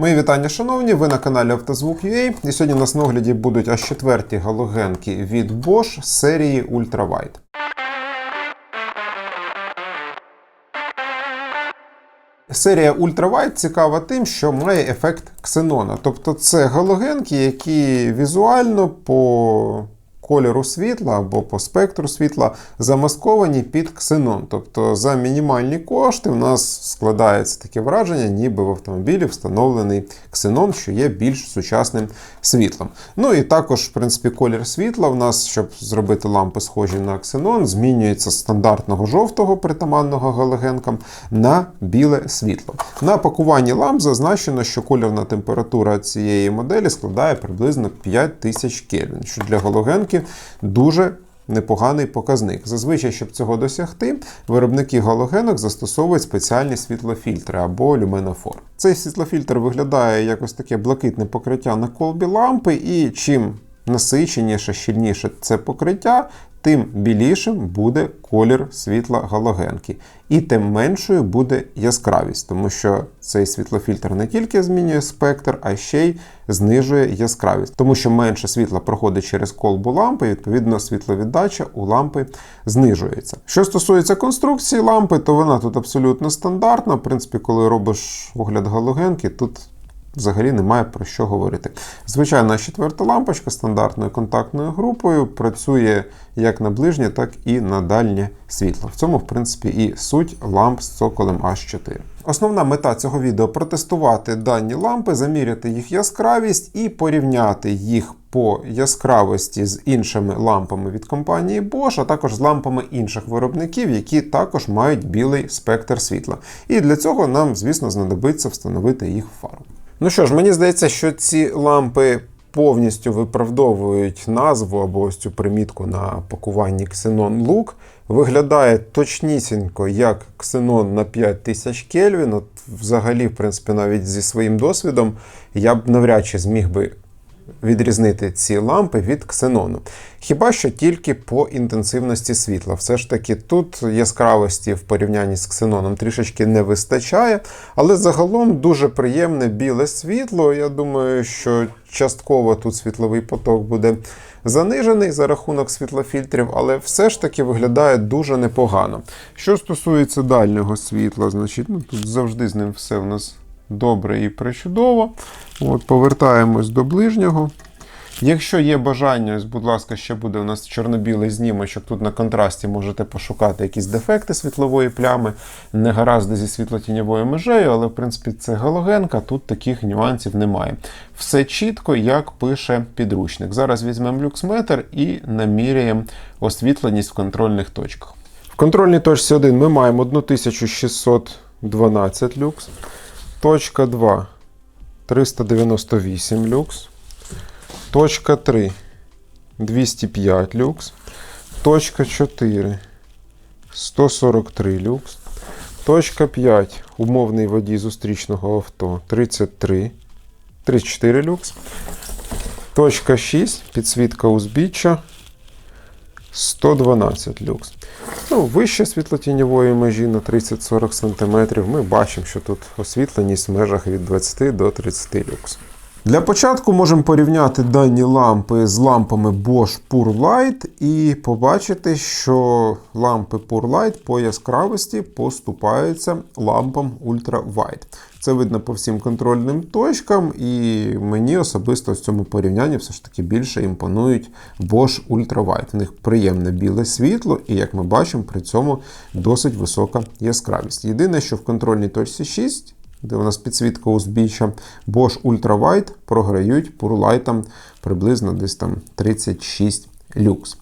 Мої вітання, шановні. Ви на каналі Автозвук.ua. І сьогодні у нас на огляді будуть аж четверті галогенки від Bosch серії Ultrawide. Серія Ultrawide цікава тим, що має ефект ксенона. Тобто це галогенки, які візуально по кольору світла або по спектру світла замасковані під ксенон. Тобто за мінімальні кошти в нас складається таке враження, ніби в автомобілі встановлений ксенон, що є більш сучасним світлом. Ну і також, в принципі, колір світла в нас, щоб зробити лампи схожі на ксенон, змінюється з стандартного жовтого притаманного галогенкам на біле світло. На пакуванні ламп зазначено, що кольорна температура цієї моделі складає приблизно 5000 Кельвін, що для галогенки дуже непоганий показник. Зазвичай, щоб цього досягти, виробники галогенок застосовують спеціальні світлофільтри або люменофор. Цей світлофільтр виглядає якось таке блакитне покриття на колбі лампи, і чим насиченіше, щільніше це покриття, тим білішим буде колір світла галогенки, і тим меншою буде яскравість, тому що цей світлофільтр не тільки змінює спектр, а ще й знижує яскравість, тому що менше світла проходить через колбу лампи, і відповідно світловіддача у лампи знижується. Що стосується конструкції лампи, то вона тут абсолютно стандартна. В принципі, коли робиш огляд галогенки, тут взагалі немає про що говорити. Звичайна четверта лампочка стандартною контактною групою працює як на ближнє, так і на дальнє світло. В цьому, в принципі, і суть ламп з цоколем H4. Основна мета цього відео протестувати дані лампи, заміряти їх яскравість і порівняти їх по яскравості з іншими лампами від компанії Bosch, а також з лампами інших виробників, які також мають білий спектр світла. І для цього нам, звісно, знадобиться встановити їх в фару. Ну що ж, мені здається, що ці лампи повністю виправдовують назву або ось цю примітку на пакуванні Xenon Look. Виглядає точнісінько як Xenon на 5000 Кельвін. От Взагалі, в принципі, навіть зі своїм досвідом я б навряд чи зміг би відрізнити ці лампи від ксенону. Хіба що тільки по інтенсивності світла. Все ж таки тут яскравості в порівнянні з ксеноном трішечки не вистачає, але загалом дуже приємне біле світло. Я думаю, що частково тут світловий поток буде занижений за рахунок світлофільтрів, але все ж таки виглядає дуже непогано. Що стосується дальнього світла, значить, ну, тут завжди з ним все в нас добре і причудово. От, Повертаємось до ближнього. Якщо є бажання, будь ласка, ще буде у нас чорно-білий знімочок. Тут на контрасті можете пошукати якісь дефекти світлової плями, негаразди зі світлотіньовою межею, але в принципі це галогенка, тут таких нюансів немає. Все чітко, як пише підручник. Зараз візьмемо люксметр і наміряємо освітленість в контрольних точках. В контрольній точці 1 ми маємо 1612 люкс. Точка 2 398 люкс. Точка 3 205 люкс. Точка 4 143 люкс. Точка 5 умовний водій зустрічного авто 33 34 люкс. Точка 6 підсвітка узбіччя 112 люкс. Ну, Вище світлотіньової межі на 30-40 см ми бачимо, що тут освітленість в межах від 20 до 30 люкс. Для початку можемо порівняти дані лампи з лампами Bosch Pure Light і побачити, що лампи Pure Light по яскравості поступаються лампам Ultra Wide. Це видно по всім контрольним точкам, і мені особисто в цьому порівнянні все ж таки більше імпонують Bosch Ultra Wide. В них приємне біле світло, і, як ми бачимо, при цьому досить висока яскравість. Єдине, що в контрольній точці 6 де у нас підсвітка узбіччя, Bosch Ultra Wide програють Purelight приблизно десь там 36 люкс.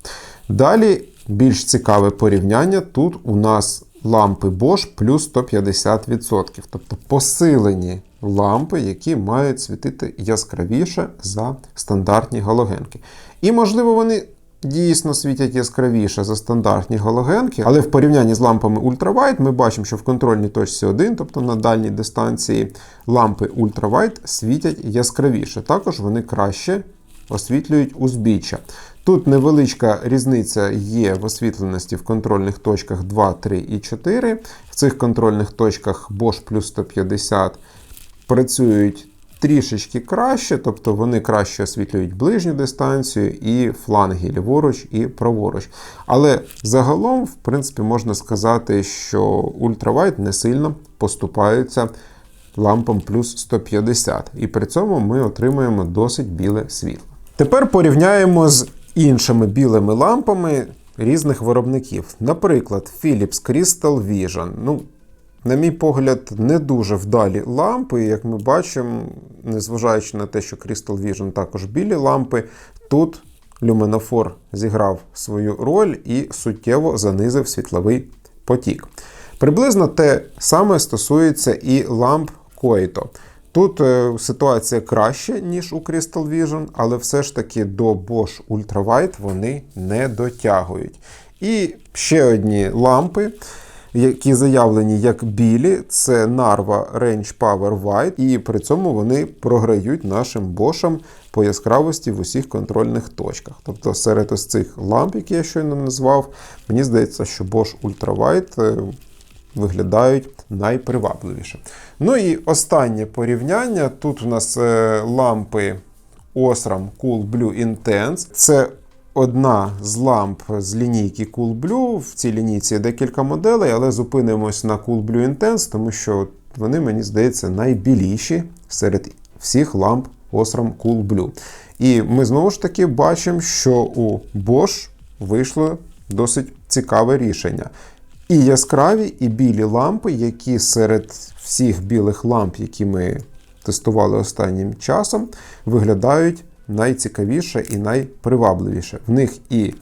Далі більш цікаве порівняння. Тут у нас лампи Bosch плюс 150%. Тобто посилені лампи, які мають світити яскравіше за стандартні галогенки. І, можливо, вони дійсно світять яскравіше за стандартні галогенки, але в порівнянні з лампами Ultrawide ми бачимо, що в контрольній точці 1, тобто на дальній дистанції, лампи Ultrawide світять яскравіше. Також вони краще освітлюють узбіччя. Тут невеличка різниця є в освітленості в контрольних точках 2, 3 і 4. В цих контрольних точках Bosch плюс 150 працюють трішечки краще, тобто вони краще освітлюють ближню дистанцію і фланги ліворуч і праворуч. Але загалом, в принципі, можна сказати, що ультравайт не сильно поступаються лампам плюс 150, і при цьому ми отримуємо досить біле світло. Тепер порівняємо з іншими білими лампами різних виробників. Наприклад, Philips Crystal Vision. Ну, на мій погляд, не дуже вдалі лампи. Як ми бачимо, незважаючи на те, що Crystal Vision також білі лампи, тут люминофор зіграв свою роль і суттєво занизив світловий потік. Приблизно те саме стосується і ламп Coito. Тут е, ситуація краще, ніж у Crystal Vision, але все ж таки до Bosch Ultrawide вони не дотягують. І ще одні лампи, які заявлені як білі, це Narva Range Power White, і при цьому вони програють нашим Bosch по яскравості в усіх контрольних точках. Тобто серед ось цих ламп, які я щойно назвав, мені здається, що Bosch Ultrawide е, виглядають найпривабливіше. Ну і останнє порівняння. Тут у нас е, лампи Osram Cool Blue Intense. Це одна з ламп з лінійки Cool Blue. В цій лінійці є декілька моделей, але зупинимось на Cool Blue Intense, тому що вони, мені здається, найбіліші серед всіх ламп Osram Cool Blue. І ми знову ж таки бачимо, що у Bosch вийшло досить цікаве рішення. І яскраві, і білі лампи, які серед всіх білих ламп, які ми тестували останнім часом, виглядають найцікавіше і найпривабливіше. В них і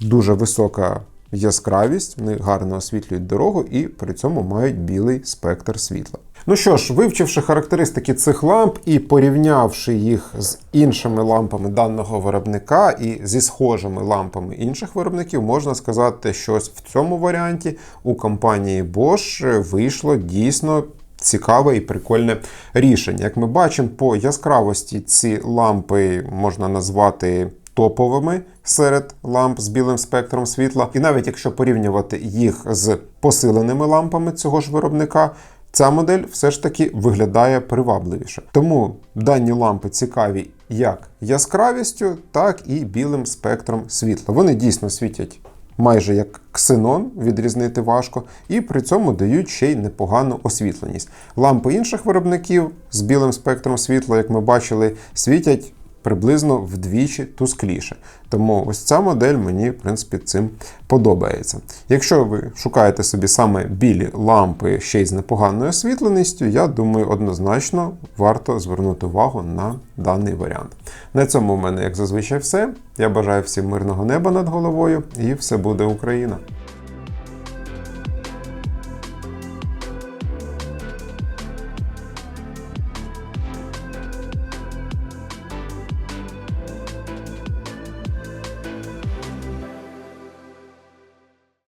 дуже висока яскравість, вони гарно освітлюють дорогу і при цьому мають білий спектр світла. Ну що ж, вивчивши характеристики цих ламп і порівнявши їх з іншими лампами даного виробника і зі схожими лампами інших виробників, можна сказати, що в цьому варіанті у компанії Bosch вийшло дійсно цікаве і прикольне рішення. Як ми бачимо, по яскравості ці лампи можна назвати. Топовими серед ламп з білим спектром світла, і навіть якщо порівнювати їх з посиленими лампами цього ж виробника, Ця модель все ж таки виглядає привабливіше. Тому дані лампи цікаві як яскравістю, так і білим спектром світла. Вони дійсно світять майже як ксенон, відрізнити важко, і при цьому дають ще й непогану освітленість. Лампи інших виробників з білим спектром світла, як ми бачили, світять приблизно вдвічі тускліше. Тому ось ця модель мені, в принципі, цим подобається. Якщо ви шукаєте собі саме білі лампи ще й з непоганою освітленістю, я думаю, однозначно варто звернути увагу на даний варіант. На цьому в мене, як зазвичай, все. Я бажаю всім мирного неба над головою і все буде Україна!